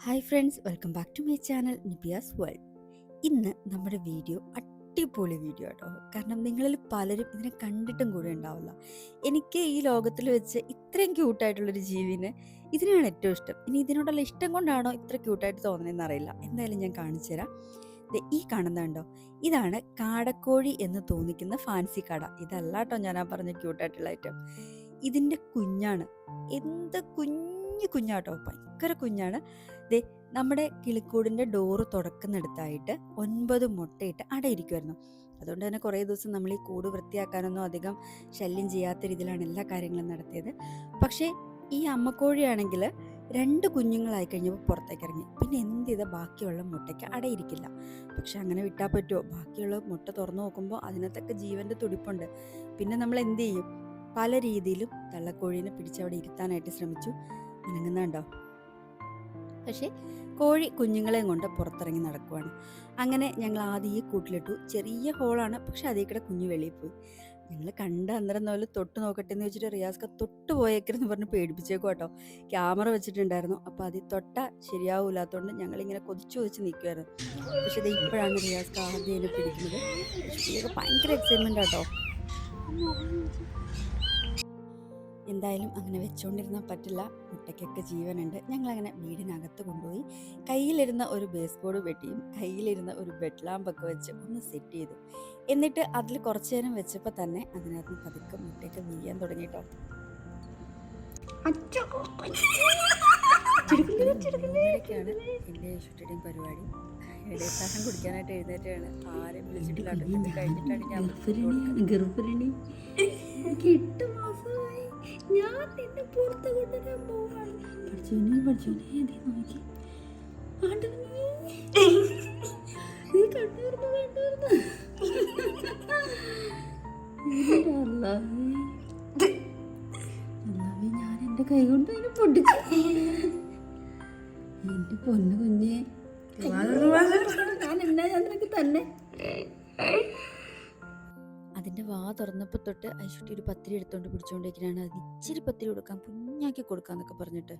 Hi friends welcome back to my channel Nibiya's world ഇന്ന് നമ്മുടെ video അടിപൊളി video കേട്ടോ കാരണം നിങ്ങളിൽ പലരും ഇതിനെ കണ്ടിട്ടും കൂടെ ഉണ്ടാവില്ല. എനിക്ക് ഈ ലോകത്തിൽ വെച്ച് ഇത്രയും ക്യൂട്ടായിട്ടുള്ളൊരു ജീവിനെ ഇതിനാണ് ഏറ്റവും ഇഷ്ടം. ഇനി ഇതിനോടുള്ള ഇഷ്ടം കൊണ്ടാണോ ഇത്ര ക്യൂട്ടായിട്ട് തോന്നുന്നതെന്ന് അറിയില്ല എന്തായാലും ഞാൻ കാണിച്ചു തരാം ഈ കാണുന്നുണ്ടോ ഇതാണ് കാടക്കോഴി എന്ന് തോന്നിക്കുന്ന ഫാൻസി കട. ഇതല്ല കേട്ടോ ഞാൻ ആ പറഞ്ഞ ക്യൂട്ടായിട്ടുള്ള ഐറ്റം ഇതിന്റെ കുഞ്ഞാണ്. എന്ത് കുഞ്ഞു കുഞ്ഞാട്ടോ ഭയങ്കര കുഞ്ഞാണ്. ദേ നമ്മുടെ കിളിക്കൂടിന്റെ ഡോറ് തുറക്കുന്നിടത്തായിട്ട് ഒൻപത് മുട്ടയിട്ട് അടയിരിക്കുമായിരുന്നു അതുകൊണ്ട് തന്നെ കുറേ ദിവസം നമ്മൾ ഈ കൂട് വൃത്തിയാക്കാനൊന്നും അധികം ശല്യം ചെയ്യാത്ത രീതിയിലാണ് എല്ലാ കാര്യങ്ങളും നടത്തിയത്. പക്ഷേ ഈ അമ്മക്കോഴിയാണെങ്കിൽ രണ്ട് കുഞ്ഞുങ്ങളായി കഴിഞ്ഞപ്പോൾ പുറത്തേക്ക് ഇറങ്ങി പിന്നെ എന്ത് ചെയ്താൽ ബാക്കിയുള്ള മുട്ടയ്ക്ക് അടയിരിക്കില്ല. പക്ഷെ അങ്ങനെ വിട്ടാൽ പറ്റുമോ ബാക്കിയുള്ള മുട്ട തുറന്നു നോക്കുമ്പോൾ അതിനകത്തൊക്കെ ജീവന്റെ തുടിപ്പുണ്ട്. പിന്നെ നമ്മൾ എന്ത് ചെയ്യും? പല രീതിയിലും തള്ളക്കോഴീനെ പിടിച്ചവിടെ ഇരുത്താനായിട്ട് ശ്രമിച്ചു. അനങ്ങുന്നുണ്ടോ? പക്ഷേ കോഴി കുഞ്ഞുങ്ങളെയും കൊണ്ട് പുറത്തിറങ്ങി നടക്കുവാണ്. അങ്ങനെ ഞങ്ങൾ ആദ്യം ഈ കൂട്ടിലിട്ടു. ചെറിയ ഹോളാണ് പക്ഷെ അതേക്കിടെ കൂടെ കുഞ്ഞു വെളിയിൽ പോയി. ഞങ്ങൾ കണ്ട അന്നേരം പോലെ തൊട്ട് നോക്കട്ടെ എന്ന് വെച്ചിട്ട് റിയാസ്ക തൊട്ട് പോയേക്കെന്ന് പറഞ്ഞ് പേടിപ്പിച്ചേക്കും കേട്ടോ. ക്യാമറ വെച്ചിട്ടുണ്ടായിരുന്നു. അപ്പോൾ അതിൽ തൊട്ട ശരിയാവില്ലാത്തതുകൊണ്ട് ഞങ്ങളിങ്ങനെ കൊതിച്ചു കൊതിച്ച് നിൽക്കുമായിരുന്നു പക്ഷെ ഇത് ഇപ്പോഴാണ് റിയാസ്ക ആദ്യം പിടിക്കുന്നത്. ഭയങ്കര എക്സൈറ്റ്മെന്റ് ആട്ടോ എന്തായാലും അങ്ങനെ വെച്ചുകൊണ്ടിരുന്നാൽ പറ്റില്ല. മുട്ടയ്ക്കൊക്കെ ജീവനുണ്ട്. ഞങ്ങളങ്ങനെ വീടിനകത്ത് കൊണ്ടുപോയി കയ്യിലിരുന്ന ഒരു ബേസ് ബോർഡ് വെട്ടിയും കയ്യിലിരുന്ന ഒരു ബെഡ് ലാമ്പൊക്കെ വെച്ച് ഒന്ന് സെറ്റ് ചെയ്തു. എന്നിട്ട് അതിൽ കുറച്ചു നേരം വെച്ചപ്പോൾ തന്നെ അതിനകത്ത് പതുക്കെ മുട്ടയൊക്കെ വീഴാൻ തുടങ്ങിട്ടോ. ഇങ്ങനെയൊക്കെയാണ് എന്റെ ഷൂട്ടിന്റെയും പരിപാടി. ഇടയത്താഴം കുടിക്കാനായിട്ട് എഴുന്നേറ്റാണ്. ആരെയും വിളിച്ചിട്ടില്ല കഴിഞ്ഞിട്ടാണ് ഞാൻ. ഗർഭിണി എനിക്ക് എട്ട് മാസമായി. ഞാൻ നിന്നെ പുറത്ത് കൊണ്ടുവരാൻ പോവാണ്. പഠിച്ചോനെ പഠിച്ചോനെ എന്തേ നോക്കി. ആണ്ടവനേ. നീ ഞാൻ എന്റെ കൈ കൊണ്ട് അതിനെ പൊട്ടിച്ചു എന്റെ പൊന്നു കുഞ്ഞെ. ഞാൻ എന്നാ നിനക്ക് തന്നെ? അതിന്റെ വാ തുറന്നപ്പോൾ തൊട്ട് ഐശുട്ടി ഒരു പത്തിരി എടുത്തോണ്ട് പിടിച്ചുകൊണ്ടിരിക്കുകയാണ് അത് ഇച്ചിരി പത്തിരി കൊടുക്കാം. കുഞ്ഞാക്കി കൊടുക്കാന്നൊക്കെ പറഞ്ഞിട്ട്.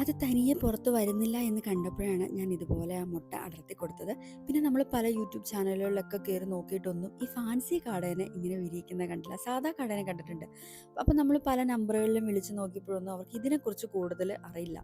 അത് തനിയെ പുറത്ത് വരുന്നില്ല എന്ന് കണ്ടപ്പോഴാണ് ഞാൻ ഇതുപോലെ ആ മുട്ട അടർത്തി കൊടുത്തത്. പിന്നെ നമ്മൾ പല യൂട്യൂബ് ചാനലുകളിലൊക്കെ കയറി നോക്കിയിട്ടൊന്നും ഈ ഫാൻസി കാടേനെ ഇങ്ങനെ വിരിയിക്കുന്ന കണ്ടില്ല സാധാ കാടേനെ കണ്ടിട്ടുണ്ട്. അപ്പോൾ നമ്മൾ പല നമ്പറുകളിലും വിളിച്ച് നോക്കിയപ്പോഴൊന്നും അവർക്ക് ഇതിനെക്കുറിച്ച് കൂടുതൽ അറിയില്ല.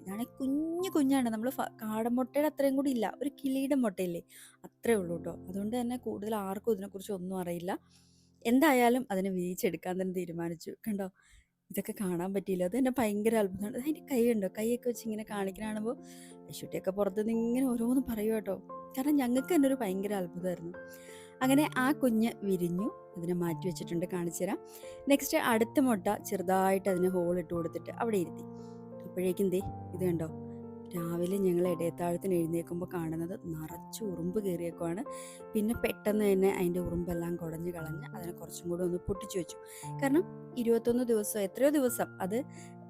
ഇതാണ് കുഞ്ഞു കുഞ്ഞാണ്. നമ്മൾ കാടമുട്ടയുടെ അത്രയും കൂടി ഇല്ല. ഒരു കിളിയുടെ മുട്ടയില്ലേ? അത്രേ ഉള്ളൂ കേട്ടോ അതുകൊണ്ട് തന്നെ കൂടുതൽ ആർക്കും ഇതിനെക്കുറിച്ച് ഒന്നും അറിയില്ല. എന്തായാലും അതിനെ വിരിയിച്ചെടുക്കാൻ തന്നെ തീരുമാനിച്ചു. കണ്ടോ? ഇതൊക്കെ കാണാൻ പറ്റിയില്ല. അത് എന്നെ ഭയങ്കര അത്ഭുതമാണ്. അതിന്റെ കൈ ഉണ്ടോ? കൈയൊക്കെ വെച്ച് ഇങ്ങനെ കാണിക്കണ കാണുമ്പോൾ ഐശുട്ടിയൊക്കെ പുറത്തുനിന്ന് ഇങ്ങനെ ഓരോന്ന് പറയൂ കേട്ടോ. കാരണം ഞങ്ങൾക്ക് തന്നെ ഒരു ഭയങ്കര അത്ഭുതമായിരുന്നു. അങ്ങനെ ആ കുഞ്ഞ് വിരിഞ്ഞു. അതിനെ മാറ്റി വെച്ചിട്ടുണ്ട് കാണിച്ചു തരാം. നെക്സ്റ്റ് അടുത്ത മുട്ട ചെറുതായിട്ട് അതിന് ഹോൾ ഇട്ട് കൊടുത്തിട്ട് അവിടെ ഇരുത്തി. അപ്പോഴേക്കും ദേ ഇത് കണ്ടോ? രാവിലെ ഞങ്ങൾ ഇടയത്താഴത്തിന് എഴുന്നേൽക്കുമ്പോൾ കാണുന്നത് നിറച്ച് ഉറുമ്പ് കയറിയേക്കുവാണ്. പിന്നെ പെട്ടെന്ന് തന്നെ അതിന്റെ ഉറുമ്പെല്ലാം കുടഞ്ഞ് കളഞ്ഞ് അതിനെ കുറച്ചും കൂടി ഒന്ന് പൊട്ടിച്ചു വെച്ചു. കാരണം ഇരുപത്തൊന്ന് ദിവസം എത്രയോ ദിവസം അത്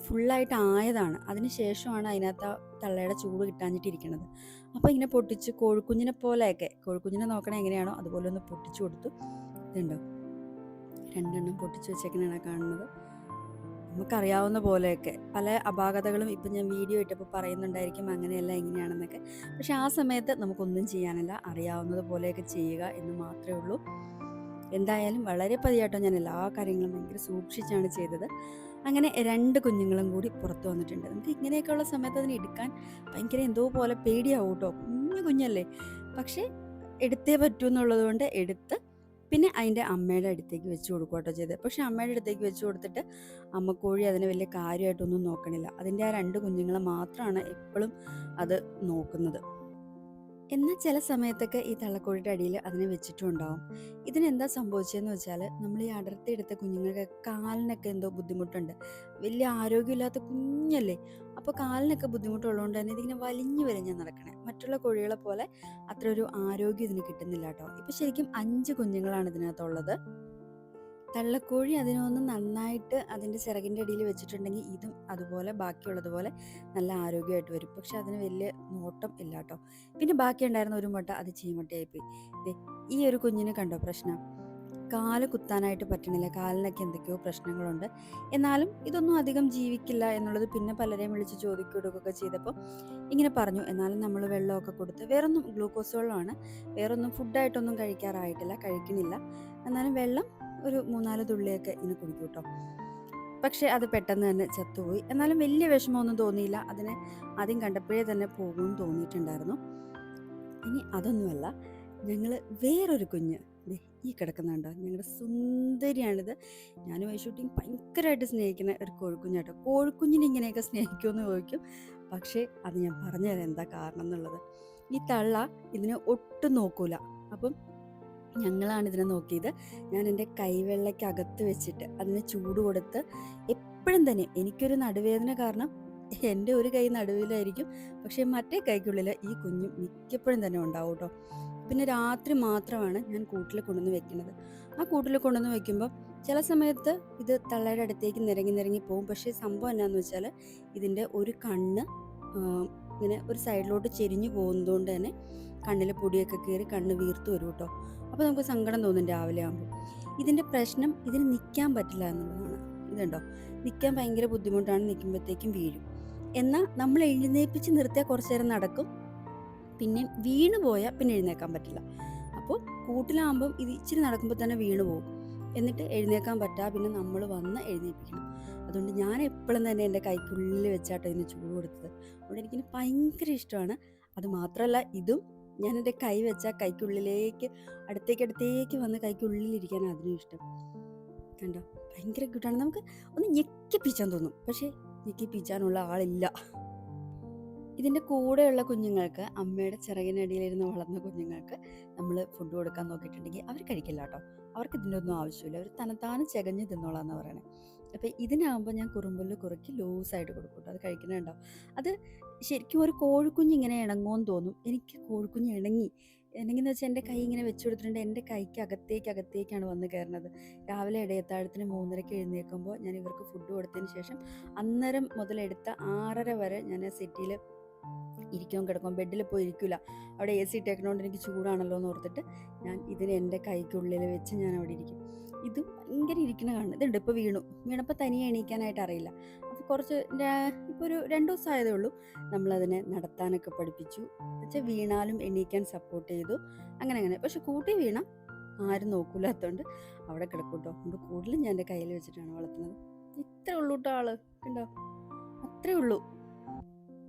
ഫുള്ളായിട്ട് ആയതാണ്. അതിന് ശേഷമാണ് അതിനകത്ത് തള്ളയുടെ ചൂട് കിട്ടാഞ്ഞിട്ടിരിക്കുന്നത് അപ്പോൾ ഇങ്ങനെ പൊട്ടിച്ച് കോഴിക്കുഞ്ഞിനെ പോലെയൊക്കെ കോഴിക്കുഞ്ഞിനെ നോക്കണേ എങ്ങനെയാണോ അതുപോലെ ഒന്ന് പൊട്ടിച്ചു കൊടുത്തു. ഇതുണ്ടോ? രണ്ടെണ്ണം പൊട്ടിച്ചു വെച്ചേക്കണാണ് കാണുന്നത്. നമുക്കറിയാവുന്ന പോലെയൊക്കെ. പല അപാകതകളും ഇപ്പം ഞാൻ വീഡിയോ ഇട്ടപ്പോൾ പറയുന്നുണ്ടായിരിക്കും അങ്ങനെയല്ല എങ്ങനെയാണെന്നൊക്കെ പക്ഷെ ആ സമയത്ത് നമുക്കൊന്നും ചെയ്യാനില്ല അറിയാവുന്നത് പോലെയൊക്കെ ചെയ്യുക എന്ന് മാത്രമേ ഉള്ളൂ. എന്തായാലും വളരെ പതിയായിട്ടോ ഞാൻ എല്ലാ കാര്യങ്ങളും ഭയങ്കര സൂക്ഷിച്ചാണ് ചെയ്തത്. അങ്ങനെ രണ്ട് കുഞ്ഞുങ്ങളും കൂടി പുറത്തു വന്നിട്ടുണ്ട്. നമുക്ക് ഇങ്ങനെയൊക്കെയുള്ള സമയത്ത് അതിനെ എടുക്കാൻ ഭയങ്കര എന്തോ പോലെ പേടിയാവും കേട്ടോ. കുഞ്ഞു കുഞ്ഞല്ലേ. പക്ഷേ എടുത്തേ പറ്റൂ എന്നുള്ളത് കൊണ്ട് എടുത്ത് പിന്നെ അതിന്റെ അമ്മയുടെ അടുത്തേക്ക് വെച്ച് കൊടുക്കുക കേട്ടോ ചെയ്തത് പക്ഷേ അമ്മയുടെ അടുത്തേക്ക് വെച്ച് കൊടുത്തിട്ട് അമ്മ കോഴി അതിനെ വലിയ കാര്യമായിട്ടൊന്നും നോക്കണില്ല. അതിന്റെ ആ രണ്ട് കുഞ്ഞുങ്ങളെ മാത്രമാണ് എപ്പോഴും അത് നോക്കുന്നത്. എന്നാൽ ചില സമയത്തൊക്കെ ഈ തള്ളക്കോഴിയുടെ അടിയിൽ അതിനെ വെച്ചിട്ടുണ്ടാവും ഇതിനെന്താ സംഭവിച്ചതെന്ന് വെച്ചാൽ നമ്മൾ ഈ അടർത്തി എടുത്ത കുഞ്ഞുങ്ങൾക്ക് കാലിനൊക്കെ എന്തോ ബുദ്ധിമുട്ടുണ്ട്. വലിയ ആരോഗ്യമില്ലാത്ത കുഞ്ഞല്ലേ? അപ്പോൾ കാലിനൊക്കെ ബുദ്ധിമുട്ടുള്ളതുകൊണ്ട് തന്നെ ഇതിങ്ങനെ വലിഞ്ഞു വലിഞ്ഞ് നടക്കണേ. മറ്റുള്ള കോഴികളെ പോലെ അത്ര ഒരു ആരോഗ്യം ഇതിന് കിട്ടുന്നില്ല കേട്ടോ ഇപ്പം ശരിക്കും അഞ്ച് കുഞ്ഞുങ്ങളാണ് ഇതിനകത്തുള്ളത്. തള്ളക്കോഴി അതിനൊന്ന് നന്നായിട്ട് അതിന്റെ ചിറകിന്റെ അടിയിൽ വെച്ചിട്ടുണ്ടെങ്കിൽ ഇതും അതുപോലെ ബാക്കിയുള്ളതുപോലെ നല്ല ആരോഗ്യമായിട്ട് വരും. പക്ഷെ അതിന് വലിയ നോട്ടം ഇല്ല കേട്ടോ. പിന്നെ ബാക്കി ഉണ്ടായിരുന്ന ഒരു മുട്ട അത് ചീമുട്ടയായിപ്പോയി. ഇതേ ഈ ഒരു കുഞ്ഞിന് കണ്ടോ പ്രശ്നം? കാൽ കുത്താനായിട്ട് പറ്റണില്ല. കാലിനൊക്കെ എന്തൊക്കെയോ പ്രശ്നങ്ങളുണ്ട്. എന്നാലും ഇതൊന്നും അധികം ജീവിക്കില്ല എന്നുള്ളത് പിന്നെ പലരെയും വിളിച്ച് ചോദിക്കുകയൊക്കെ ചെയ്തപ്പോൾ ഇങ്ങനെ പറഞ്ഞു. എന്നാലും നമ്മൾ വെള്ളമൊക്കെ കൊടുത്ത് വേറൊന്നും ഗ്ലൂക്കോസ് വെള്ളമാണ് വേറൊന്നും ഫുഡായിട്ടൊന്നും കഴിക്കാറായിട്ടില്ല കഴിക്കുന്നില്ല എന്നാലും വെള്ളം ഒരു മൂന്നാൽ തുള്ളിയൊക്കെ ഇനി കുടിക്കും കേട്ടോ. പക്ഷേ അത് പെട്ടെന്ന് തന്നെ ചത്തുപോയി. എന്നാലും വലിയ വിഷമമൊന്നും തോന്നിയില്ല. അതിനെ ആദ്യം കണ്ടപ്പോഴേ തന്നെ പോകുമെന്ന് തോന്നിയിട്ടുണ്ടായിരുന്നു. ഇനി അതൊന്നുമല്ല. ഞങ്ങൾ വേറൊരു കുഞ്ഞ് ഈ കിടക്കുന്നുണ്ടോ ഞങ്ങളുടെ സുന്ദരിയാണിത്. ഞാനും ഷൂട്ടിങ് ഭയങ്കരമായിട്ട് സ്നേഹിക്കുന്ന ഒരു കോഴിക്കുഞ്ഞാട്ടോ കോഴിക്കുഞ്ഞിനെ ഇങ്ങനെയൊക്കെ സ്നേഹിക്കുമെന്ന് ചോദിക്കും. പക്ഷേ അത് ഞാൻ പറഞ്ഞുതരാം എന്താ കാരണം എന്നുള്ളത് ഈ തള്ള ഇതിനെ ഒട്ടും നോക്കൂല. അപ്പം ഞങ്ങളാണ് ഇതിനെ നോക്കിയത്. ഞാൻ എന്റെ കൈവെള്ളയ്ക്കകത്ത് വെച്ചിട്ട് അതിനെ ചൂട് കൊടുത്ത് എപ്പോഴും തന്നെ എനിക്കൊരു നടുവേദന കാരണം എന്റെ ഒരു കൈ നടുവിലായിരിക്കും. പക്ഷേ മറ്റേ കൈക്കുള്ളിൽ ഈ കുഞ്ഞും മിക്കപ്പോഴും തന്നെ ഉണ്ടാവും കേട്ടോ. പിന്നെ രാത്രി മാത്രമാണ് ഞാൻ കൂട്ടിൽ കൊണ്ടുവന്ന് വെക്കുന്നത്. ആ കൂട്ടിൽ കൊണ്ടുവന്ന് വെക്കുമ്പോൾ ചില സമയത്ത് ഇത് തള്ളയുടെ അടുത്തേക്ക് നിരങ്ങി നിരങ്ങി പോകും. പക്ഷേ സംഭവം എന്നാന്ന് വെച്ചാൽ ഇതിന്റെ ഒരു കണ്ണ് ഇങ്ങനെ ഒരു സൈഡിലോട്ട് ചെരിഞ്ഞു പോകുന്നതുകൊണ്ട് തന്നെ കണ്ണിൽ പൊടിയൊക്കെ കയറി കണ്ണ് വീർത്ത് വരും കേട്ടോ. അപ്പോൾ നമുക്ക് സങ്കടം തോന്നും രാവിലെ ആകുമ്പോൾ ഇതിന്റെ പ്രശ്നം ഇതിന് നിൽക്കാൻ പറ്റില്ല എന്നുള്ളതാണ്. ഇതുണ്ടോ നിൽക്കാൻ ഭയങ്കര ബുദ്ധിമുട്ടാണ്. നിൽക്കുമ്പോഴത്തേക്കും വീഴും. എന്നാൽ നമ്മൾ എഴുന്നേൽപ്പിച്ച് നിർത്തിയാൽ കുറച്ച് നേരം നടക്കും. പിന്നെ വീണ് പോയാൽ പിന്നെ എഴുന്നേക്കാൻ പറ്റില്ല. അപ്പോൾ കൂട്ടിലാകുമ്പം ഇത് ഇച്ചിരി നടക്കുമ്പോൾ തന്നെ വീണ് പോകും എന്നിട്ട് എഴുന്നേക്കാൻ പറ്റാ പിന്നെ നമ്മൾ വന്ന് എഴുന്നേൽപ്പിക്കണം അതുകൊണ്ട് ഞാൻ എപ്പോഴും തന്നെ എന്റെ കൈക്കുള്ളിൽ വെച്ചാട്ടോ ഇതിന് ചൂട് കൊടുത്തത്. അതുകൊണ്ട് എനിക്കിന് ഭയങ്കര ഇഷ്ടമാണ്. അത് മാത്രമല്ല ഇതും ഞാൻ എന്റെ കൈ വെച്ചാൽ കൈക്കുള്ളിലേക്ക് അടുത്തേക്ക് അടുത്തേക്ക് വന്ന് കൈക്കുള്ളിലിരിക്കാൻ അതിനും ഇഷ്ടം. കണ്ടോ? ഭയങ്കര ക്യൂട്ടാണ് നമുക്ക് ഒന്ന് ഞെക്കിപ്പിച്ചാൻ തോന്നും. പക്ഷേ ഞെക്കിപ്പിച്ചാനുള്ള ആളില്ല. ഇതിന്റെ കൂടെയുള്ള കുഞ്ഞുങ്ങൾക്ക് അമ്മയുടെ ചിറകിനടിയിലിരുന്ന് വളർന്ന കുഞ്ഞുങ്ങൾക്ക് നമ്മൾ ഫുഡ് കൊടുക്കാൻ നോക്കിയിട്ടുണ്ടെങ്കിൽ അവർ കഴിക്കില്ല കേട്ടോ. അവർക്ക് ഇതിന്റെ ഒന്നും ആവശ്യമില്ല. അവർ തനത്താനെ തിന്നോളാം തിന്നോളാന്ന് പറയണേ. അപ്പോൾ ഇതിനാകുമ്പോൾ ഞാൻ കുറുമ്പുല്ല് കുറുക്കി ലൂസായിട്ട് കൊടുക്കും അത് കഴിക്കുന്നുണ്ടാവും അത് ശരിക്കും ഒരു കോഴിക്കുഞ്ഞ് ഇങ്ങനെ ഇണങ്ങുമെന്ന് തോന്നും. എനിക്ക് കോഴിക്കുഞ്ഞ് ഇണങ്ങി. ഇണങ്ങിന്ന് വെച്ചാൽ എന്റെ കൈ ഇങ്ങനെ വെച്ച് കൊടുത്തിട്ടുണ്ട്. എന്റെ കൈക്ക് അകത്തേക്ക് അകത്തേക്കാണ് വന്ന് കയറുന്നത് രാവിലെ ഇടയത്താഴത്തിന് മൂന്നരയ്ക്ക് എഴുന്നേൽക്കുമ്പോൾ ഞാൻ ഇവർക്ക് ഫുഡ് കൊടുത്തതിന് ശേഷം അന്നേരം മുതലെടുത്ത ആറര വരെ ഞാൻ സിറ്റിയിൽ ഇരിക്കും കിടക്കും ബെഡിൽ പോയി ഇരിക്കില്ല അവിടെ എ സി ഇട്ടേക്കണോണ്ട് എനിക്ക് ചൂടാണല്ലോ എന്ന് ഓർത്തിട്ട് ഞാൻ ഇതിന് എന്റെ കൈക്കുള്ളിൽ വെച്ച് ഞാൻ അവിടെ ഇരിക്കും. ഇത് ഭയങ്കര ഇരിക്കണ കാണുന്നു ഇതുണ്ട് ഇപ്പോൾ വീണു. വീണപ്പോൾ തനിയെ എണീക്കാനായിട്ട് അറിയില്ല. അപ്പോൾ കുറച്ച് ഇപ്പോൾ ഒരു രണ്ട് ദിവസമായതേ ഉള്ളൂ നമ്മളതിനെ നടത്താനൊക്കെ പഠിപ്പിച്ചു. വെച്ചാൽ വീണാലും എണീക്കാൻ സപ്പോർട്ട് ചെയ്തു. അങ്ങനെ അങ്ങനെ. പക്ഷെ കൂട്ടി വീണ ആരും നോക്കൂലാത്തതുകൊണ്ട് അവിടെ കിടക്കും കേട്ടോ അതുകൊണ്ട് കൂടുതലും ഞാൻ എന്റെ കയ്യിൽ വെച്ചിട്ടാണ് വളർത്തുന്നത്. ഇത്രേ ഉള്ളൂ കേട്ടോ ആൾ. ഉണ്ടോ അത്രേ ഉള്ളൂ.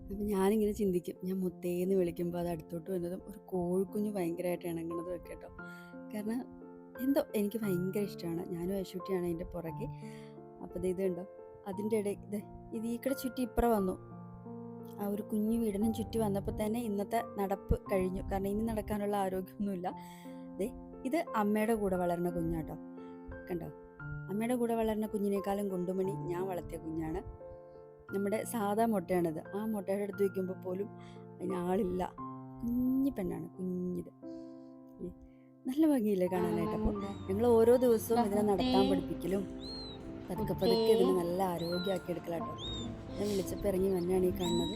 അപ്പം ഞാനിങ്ങനെ ചിന്തിക്കും. ഞാൻ മുത്തേന്ന് വിളിക്കുമ്പോൾ അത് അടുത്തോട്ട് വരുന്നതും ഒരു കോഴിക്കുഞ്ഞ് ഭയങ്കരമായിട്ട് ഇണങ്ങുന്നതും ഒക്കെ കേട്ടോ. കാരണം എന്തോ എനിക്ക് ഭയങ്കര ഇഷ്ടമാണ് ഞാനും അശുട്ടിയാണ് അതിന്റെ പുറകെ. അപ്പോൾ ഇത് ഉണ്ടോ അതിന്റെ ഇടയിൽ ഇത് ഇത് ഈ കടെ ചുറ്റി ഇപ്പുറം വന്നു. ആ ഒരു കുഞ്ഞു വീടിനും ചുറ്റി വന്നപ്പോൾ തന്നെ ഇന്നത്തെ നടപ്പ് കഴിഞ്ഞു. കാരണം ഇനി നടക്കാനുള്ള ആരോഗ്യമൊന്നുമില്ല. അതെ ഇത് അമ്മയുടെ കൂടെ വളർന്ന കുഞ്ഞാട്ടോ. കണ്ടോ? അമ്മയുടെ കൂടെ വളർന്ന കുഞ്ഞിനേക്കാളും കുണ്ടുമണി ഞാൻ വളർത്തിയ കുഞ്ഞാണ്. നമ്മുടെ സാധാ മുട്ടയാണിത്. ആ മുട്ടയുടെ അടുത്ത് വയ്ക്കുമ്പോൾ പോലും അതിന് ആളില്ല. കുഞ്ഞു പെണ്ണാണ് കുഞ്ഞിത്. നല്ല ഭംഗിയില്ലേ കാണാനായിട്ട്? അപ്പോൾ ഞങ്ങൾ ഓരോ ദിവസവും ഇതിനെ നടത്താൻ പഠിപ്പിക്കലും പതുക്കെ പതുക്കെ ഇതിനെ നല്ല ആരോഗ്യമാക്കി എടുക്കലാട്ടോ ഞാൻ വിളിച്ചപ്പോൾ ഇറങ്ങി വന്നാണ് ഈ കാണുന്നത്.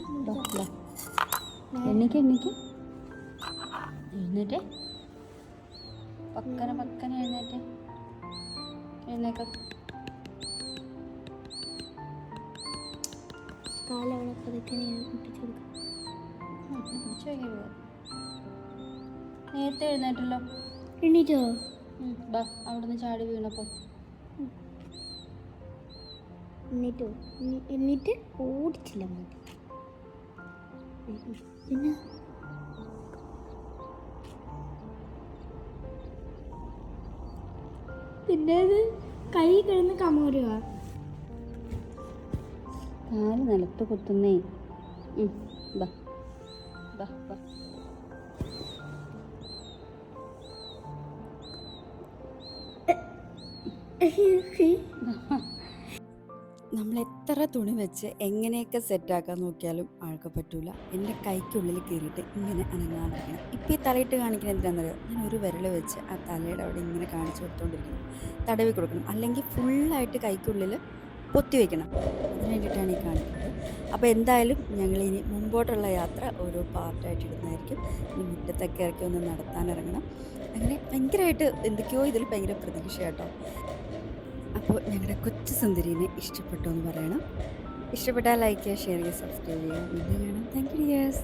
എണ്ണിക്ക് എണ്ണിക്ക് എഴുന്നേറ്റ്. പക്കന പക്കന എഴുന്നേറ്റ്. എഴുന്നേക്ക. കാലവളെ പതുക്കെ ഞാൻ ഒട്ടിച്ചു കൊടുക്കാം. പിടിച്ചു വയ്ക്കരുത് നേരത്തെ എഴുന്നേറ്റല്ലോ. എണ്ണീറ്റോ ബാ അവിടുന്ന് ചാടി വീണപ്പോ എന്നിട്ടോ എന്നിട്ട് ഓടിച്ചില്ല മതി പിന്നെ പിന്നെ? അത് കൈ കിടന്ന് കമരുക കാൽ നിലത്ത് കുത്തുന്നേ. നമ്മൾ എത്ര തുണി വെച്ച് എങ്ങനെയൊക്കെ സെറ്റാക്കാൻ നോക്കിയാലും ആൾക്ക് പറ്റൂല. എന്റെ കൈക്കുള്ളിൽ കയറിയിട്ട് ഇങ്ങനെ അനങ്ങാതിരിക്കണം ഇപ്പം ഈ തലയിട്ട് കാണിക്കുന്നത് എന്തിനാണെന്നറിയോ ഞാൻ ഒരു വിരൽ വെച്ച് ആ തലയുടെ അവിടെ ഇങ്ങനെ കാണിച്ചു കൊടുത്തോണ്ടിരിക്കണം. തടവി കൊടുക്കണം. അല്ലെങ്കിൽ ഫുള്ളായിട്ട് കൈക്കുള്ളിൽ പൊത്തി വെക്കണം. അതിന് വേണ്ടിയിട്ടാണ് ഈ കാണിക്കുന്നത്. അപ്പോൾ എന്തായാലും ഞങ്ങൾ ഇനി മുമ്പോട്ടുള്ള യാത്ര ഓരോ പാർട്ടായിട്ട് ഇടുന്നതായിരിക്കും ഇനി മുറ്റത്തൊക്കെ ഇറക്കി ഒന്ന് നടത്താനിറങ്ങണം അങ്ങനെ ഭയങ്കരമായിട്ട് എന്തൊക്കെയോ ഇതിൽ ഭയങ്കര പ്രതീക്ഷ കേട്ടോ അപ്പോൾ ഞങ്ങളുടെ കൊച്ചു സുന്ദരീനെ ഇഷ്ടപ്പെട്ടു എന്ന് പറയണം. ഇഷ്ടപ്പെട്ടാൽ ലൈക്ക് ചെയ്യുക ഷെയർ ചെയ്യുക സബ്സ്ക്രൈബ് ചെയ്യുക. വീണ്ടും കാണാം. Thank you dears